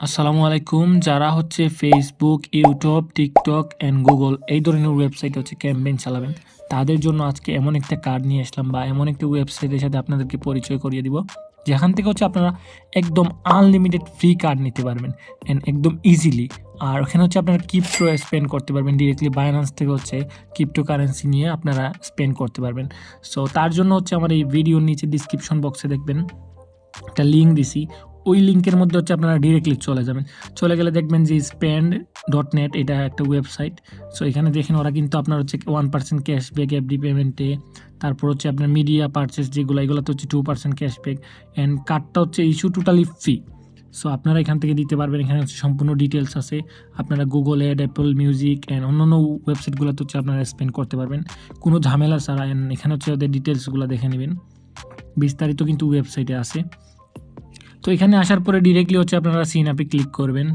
আসসালামু আলাইকুম। যারা হচ্ছে Facebook YouTube TikTok and Google এই ধরনের ওয়েবসাইট হচ্ছে ক্যাম্পেইন চালাবেন, তাদের জন্য আজকে এমন একটা কার্ড নিয়ে আসলাম বা এমন একটা ওয়েবসাইটের সাথে আপনাদেরকে পরিচয় করিয়ে দিব, যেখান থেকে হচ্ছে আপনারা একদম আনলিমিটেড ফ্রি কার্ড নিতে পারবেন অ্যান্ড একদম ইজিলি আর ওখানে হচ্ছে আপনারা ক্রিপ্টো স্পেন্ড করতে পারবেন ডিরেক্টলি বায়ানান্স থেকে হচ্ছে ক্রিপ্টো কারেন্সি নিয়ে আপনারা স্পেন্ড করতে পারবেন। সো তার জন্য হচ্ছে আমার এই ভিডিওর নিচে ডিসক্রিপশন বক্সে দেখবেন, একটা লিঙ্ক দিছি ওই লিঙ্কের মধ্যে হচ্ছে আপনারা ডিরেক্টলি চলে যাবেন। চলে গেলে দেখবেন যে স্পেন্ড ডট নেট এটা একটা ওয়েবসাইট সো এখানে দেখেন ওরা কিন্তু আপনার হচ্ছে ওয়ান পার্সেন্ট ক্যাশব্যাক এফডি পেমেন্টে তারপর হচ্ছে আপনার মিডিয়া পারচেস যেগুলো, এগুলোতে হচ্ছে টু পার্সেন্ট ক্যাশব্যাক অ্যান্ড কার্ডটা হচ্ছে ইস্যু টোটালি ফ্রি সো আপনারা এখান থেকে দিতে পারবেন। এখানে হচ্ছে সম্পূর্ণ ডিটেলস আছে। আপনারা Google ad Apple music and অন্যান্য ওয়েবসাইটগুলোতে হচ্ছে আপনারা স্পেন্ড করতে পারবেন। কোনো ঝামেলা ছাড়া। অ্যান্ড এখানে হচ্ছে ওদের ডিটেলসগুলো দেখে নেবেন। বিস্তারিত কিন্তু ওয়েবসাইটে আছে। তো এখানে আসার পরে ডিরেক্টলি হচ্ছে আপনারা সিন অ্যাপে ক্লিক করবেন।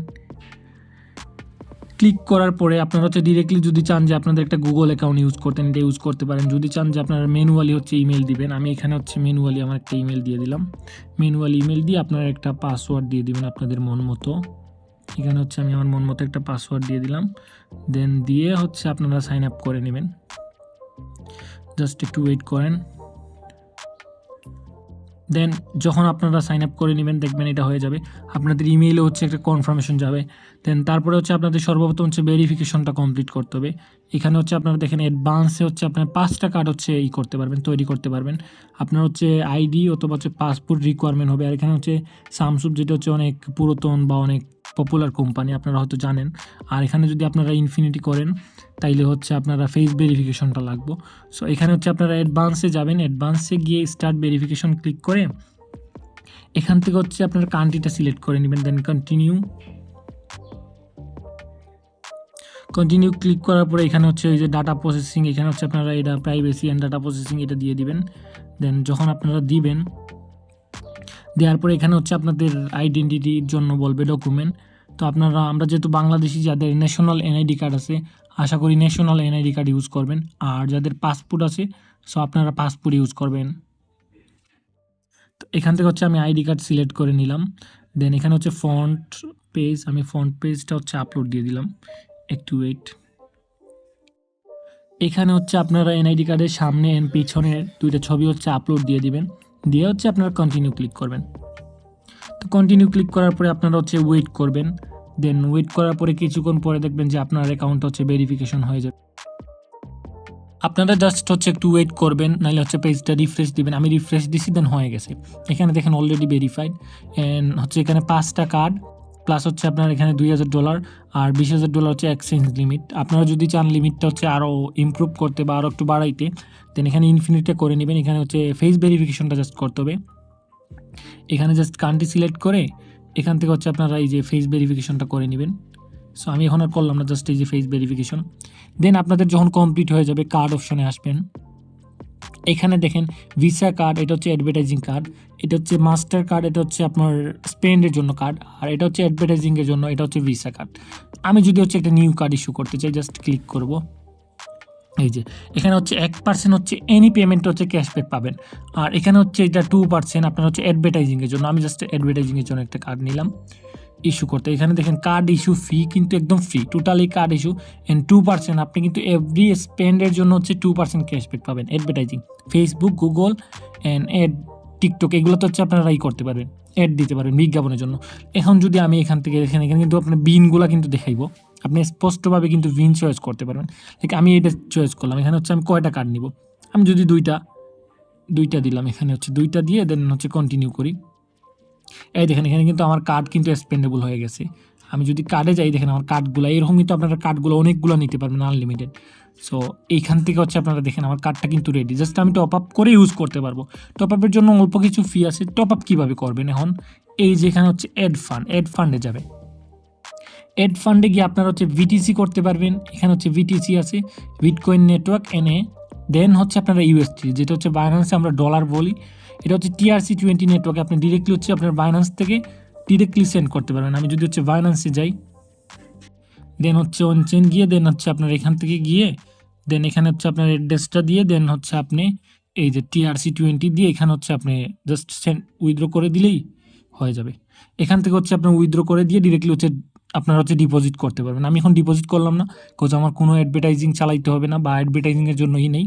ক্লিক করার পরে আপনারা হচ্ছে ডিরেক্টলি যদি চান যে আপনাদের একটা গুগল অ্যাকাউন্ট ইউজ করতেন এটা ইউজ করতে পারেন। যদি চান যে আপনারা ম্যানুয়ালি হচ্ছে ইমেল দিবেন, আমি এখানে হচ্ছে ম্যানুয়ালি আমার একটা ইমেল দিয়ে দিলাম। ম্যানুয়ালি ইমেল দিয়ে আপনারা একটা পাসওয়ার্ড দিয়ে দিবেন আপনাদের মন মতো। এখানে হচ্ছে আমি আমার মন মতো একটা পাসওয়ার্ড দিয়ে দিলাম। দেন দিয়ে হচ্ছে আপনারা সাইন আপ করে নেবেন। জাস্ট একটু ওয়েট করেন। দেন যখন আপনারা সাইন আপ করে নেবেন, দেখবেন এটা হয়ে যাবে। আপনাদের ইমেইলে হচ্ছে একটা কনফার্মেশন যাবে। দেন তারপরে হচ্ছে আপনাদের সর্বপ্রথম হচ্ছে ভেরিফিকেশনটা কমপ্লিট করতে হবে। এখানে হচ্ছে আপনারা দেখেন অ্যাডভান্সে হচ্ছে আপনার পাঁচটা কার্ড হচ্ছে ই করতে পারবেন, তৈরি করতে পারবেন। আপনার হচ্ছে আইডি অথবা হচ্ছে পাসপোর্ট রিকোয়ারমেন্ট হবে। আর এখানে হচ্ছে সামসুপ যেটা হচ্ছে অনেক পুরাতন বা অনেক পপুলার কোম্পানি আপনারা হয়তো জানেন। আর এখানে যদি আপনারা ইনফিনিটি করেন, তাইলে হচ্ছে আপনারা ফেস ভেরিফিকেশনটা লাগবো। সো এখানে হচ্ছে আপনারা অ্যাডভান্সে যাবেন। অ্যাডভান্সে গিয়ে স্টার্ট ভেরিফিকেশন ক্লিক করে, এখান থেকে হচ্ছে আপনার কান্ট্রিটা সিলেক্ট করে নেবেন। দেন কন্টিনিউ কন্টিনিউ ক্লিক করার পরে এখানে হচ্ছে ওই যে ডাটা প্রসেসিং এখানে হচ্ছে আপনারা এটা প্রাইভেসি অ্যান্ড ডাটা প্রসেসিং এটা দিয়ে দিবেন। দেন যখন আপনারা দিবেন দেওয়ার পরে এখানে হচ্ছে আপনাদের আইডেন্টিটির জন্য বলবে ডকুমেন্ট তো আপনারা, আমরা যেহেতু বাংলাদেশি, যাদের ন্যাশনাল এনআইডি কার্ড আছে, আশা করি ন্যাশনাল এনআইডি কার্ড ইউজ করবেন। আর যাদের পাসপোর্ট আছে সো আপনারা পাসপোর্ট ইউজ করবেন। তো এখান থেকে হচ্ছে আমি আইডি কার্ড সিলেক্ট করে নিলাম। দেন এখানে হচ্ছে ফন্ট পেজ আমি ফন্ট পেজটা হচ্ছে আপলোড দিয়ে দিলাম। একটু ওয়েট এখানে হচ্ছে আপনারা এনআইডি কার্ডের সামনে এন্ড পিছনের দুইটা ছবি হচ্ছে আপলোড দিয়ে দিবেন। দিয়ে হচ্ছে আপনারা কন্টিনিউ ক্লিক করবেন। তো কন্টিনিউ ক্লিক করার পরে আপনারা হচ্ছে ওয়েট করবেন। দেন ওয়েট করার পরে কিছুক্ষণ পরে দেখবেন যে আপনার অ্যাকাউন্ট হচ্ছে ভেরিফিকেশন হয়ে যাবে। আপনারা জাস্ট হচ্ছে একটু ওয়েট করবেন, নাহলে হচ্ছে পেজটা রিফ্রেশ দিবেন। আমি রিফ্রেশ দিছি দেন হয়ে গেছে। এখানে দেখেন অলরেডি ভেরিফাইড অ্যান্ড হচ্ছে এখানে পাঁচটা কার্ড প্লাস হচ্ছে আপনার এখানে দুই হাজার ডলার আর বিশ হাজার ডলার হচ্ছে এক্সচেঞ্জ লিমিট আপনারা যদি চান লিমিটটা হচ্ছে আরও ইমপ্রুভ করতে বা আরও একটু বাড়াইতে দেন এখানে ইনফিনিটটা করে নেবেন। এখানে হচ্ছে ফেস ভেরিফিকেশনটা জাস্ট করতে হবে। এখানে জাস্ট কান্ট্রি সিলেক্ট করে এখান থেকে হচ্ছে আপনারা এই যে ফেস ভেরিফিকেশনটা করে নেবেন। সো আমি এখন আর করলাম না জাস্ট এই যে ফেস ভেরিফিকেশন দেন আপনাদের যখন কমপ্লিট হয়ে যাবে কার্ড অপশনে আসবেন। এখানে দেখেন ভিসা কার্ড এটা হচ্ছে অ্যাডভার্টাইজিং কার্ড এটা হচ্ছে মাস্টার কার্ড এটা হচ্ছে আপনার স্পেন্ডের জন্য কার্ড আর এটা হচ্ছে অ্যাডভার্টাইজিংয়ের জন্য, এটা হচ্ছে ভিসা কার্ড আমি যদি হচ্ছে একটা নিউ কার্ড ইস্যু করতে চাই জাস্ট ক্লিক করব। এই যে, এখানে হচ্ছে এক পার্সেন্ট হচ্ছে এনি পেমেন্ট হচ্ছে ক্যাশব্যাক পাবেন। আর এখানে হচ্ছে এটা টু পার্সেন্ট আপনার হচ্ছে অ্যাডভার্টাইজিংয়ের জন্য, আমি জাস্ট অ্যাডভার্টাইজিংয়ের জন্য একটা কার্ড নিলাম। ইস্যু করতে। এখানে দেখেন কার্ড ইস্যু ফি কিন্তু একদম free totally card issue and two percent আপনি কিন্তু এভরি স্পেন্ডের জন্য হচ্ছে টু পার্সেন্ট ক্যাশব্যাক পাবেন। Advertising Facebook Google and ad TikTok এগুলো তো হচ্ছে আপনারা ই করতে পারবেন অ্যাড দিতে পারবেন বিজ্ঞাপনের জন্য। এখন যদি আমি এখান থেকে দেখেন এখানে কিন্তু আপনার বিনগুলো কিন্তু দেখাইবো। আপনি স্পষ্টভাবে কিন্তু বিন চয়েস করতে পারবেন। লাইক আমি এটা চয়েস করলাম, এখানে হচ্ছে আমি কয়টা কার্ড নিব? আমি যদি দুইটা দুইটা দিলাম, এখানে হচ্ছে দুইটা দিয়ে দেন হচ্ছে কন্টিনিউ করি। এই দেখেন, এখানে কিন্তু আমার কার্ড কিন্তু স্পেন্ডেবল হয়ে গেছে। আমি যদি কার্ডে যাই, দেখেন আমার কার্ডগুলো এরকম কিন্তু আপনারা কার্ডগুলো অনেকগুলো নিতে পারবেন আনলিমিটেড সো এইখান থেকে হচ্ছে আপনারা দেখেন আমার কার্ডটা কিন্তু রেডি জাস্ট আমি টপ আপ করে ইউজ করতে পারব। টপ আপের জন্য অল্প কিছু ফি আছে। টপ আপ কীভাবে করবেন এখন? এই যে এখানে হচ্ছে এড ফান্ড এড ফান্ডে যাবে। এড ফান্ডে গিয়ে আপনারা হচ্ছে ভিটিসি করতে পারবেন। এখানে হচ্ছে ভিটিসি আছে বিটকয়েন নেটওয়ার্ক এনে দেন হচ্ছে আপনারা ইউএসটি যেটা হচ্ছে বাইন্যান্সে আমরা ডলার বলি। এটা হচ্ছে টিআরসি টোয়েন্টি নেটওয়ার্কে আপনি ডিরেক্টলি হচ্ছে আপনার বাইন্যান্স থেকে ডিরেক্টলি সেন্ড করতে পারবেন। আমি যদি হচ্ছে বাইন্যান্সে যাই দেন হচ্ছে অনচেন গিয়ে দেন হচ্ছে আপনার এখান থেকে গিয়ে দেন এখানে হচ্ছে আপনার অ্যাড্রেসটা দিয়ে দেন হচ্ছে আপনি এই যে টিআরসি টোয়েন্টি দিয়ে এখানে হচ্ছে আপনি জাস্ট সেন্ড উইথড্র করে দিলেই হয়ে যাবে। এখান থেকে হচ্ছে আপনার উইথড্র করে দিয়ে ডিরেক্টলি হচ্ছে আপনারা হচ্ছে ডিপোজিট করতে পারবেন। আমি এখন ডিপোজিট করলাম না কোচ আমার কোনো অ্যাডভার্টাইজিং চালাইতে হবে না বা অ্যাডভার্টাইজিংয়ের জন্যই নেই।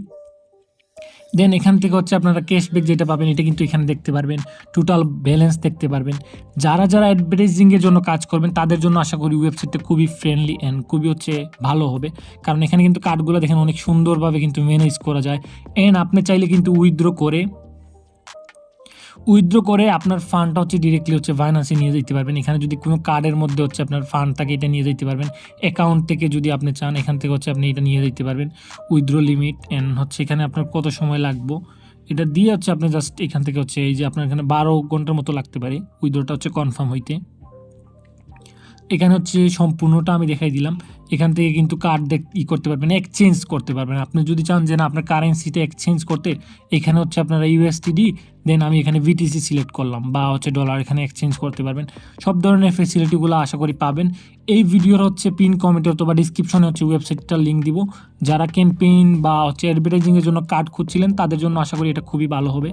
দেন এখান থেকে হচ্ছে আপনারা ক্যাশব্যাক যেটা পাবেন, এটা কিন্তু এখানে দেখতে পারবেন। টোটাল ব্যালেন্স দেখতে পারবেন। যারা যারা অ্যাডভার্টাইজিংয়ের জন্য কাজ করবেন, তাদের জন্য আশা করি ওয়েবসাইটটা খুবই ফ্রেন্ডলি অ্যান্ড খুবই হচ্ছে ভালো হবে। কারণ এখানে কিন্তু কার্ডগুলো দেখেন অনেক সুন্দরভাবে কিন্তু ম্যানেজ করা যায়। অ্যান্ড আপনি চাইলে কিন্তু উইথড্র করে উইথড্র করে আপনার ফান্ডটা হচ্ছে ডিরেক্টলি হচ্ছে ফাইন্যান্সে নিয়ে যেতে পারবেন। এখানে যদি কোনো কার্ডের মধ্যে হচ্ছে আপনার ফান্ডটাকে এটা নিয়ে যেতে পারবেন। অ্যাকাউন্ট থেকে যদি আপনি চান, এখান থেকে হচ্ছে আপনি এটা নিয়ে যেতে পারবেন। উইথড্র লিমিট অ্যান্ড হচ্ছে এখানে আপনার কত সময় লাগবো। এটা দিয়ে হচ্ছে আপনি জাস্ট এখান থেকে হচ্ছে এই যে আপনার এখানে বারো ঘণ্টার মতো লাগতে পারে। উইথড্রটা হচ্ছে কনফার্ম হইতে। এখানে হচ্ছে সম্পূর্ণটা আমি দেখাই দিলাম। এখান থেকে কিন্তু কার্ড দেখ ই করতে পারবেন এক্সচেঞ্জ করতে পারবেন। আপনি যদি চান যে না, আপনার কারেন্সিটা এক্সচেঞ্জ করতে, এখানে হচ্ছে আপনারা ইউএসটিডি দেন আমি এখানে ভিটিসি সিলেক্ট করলাম বা হচ্ছে ডলার এখানে এক্সচেঞ্জ করতে পারবেন। সব ধরনের ফেসিলিটিগুলো আশা করি পাবেন। এই ভিডিওর হচ্ছে পিন কমেন্টে অথবা ডিসক্রিপশনে হচ্ছে ওয়েবসাইটটার লিঙ্ক দিব। যারা ক্যাম্পেইন বা হচ্ছে অ্যাডভার্টাইজিংয়ের জন্য কার্ড খুঁজছিলেন, তাদের জন্য আশা করি এটা খুবই ভালো হবে।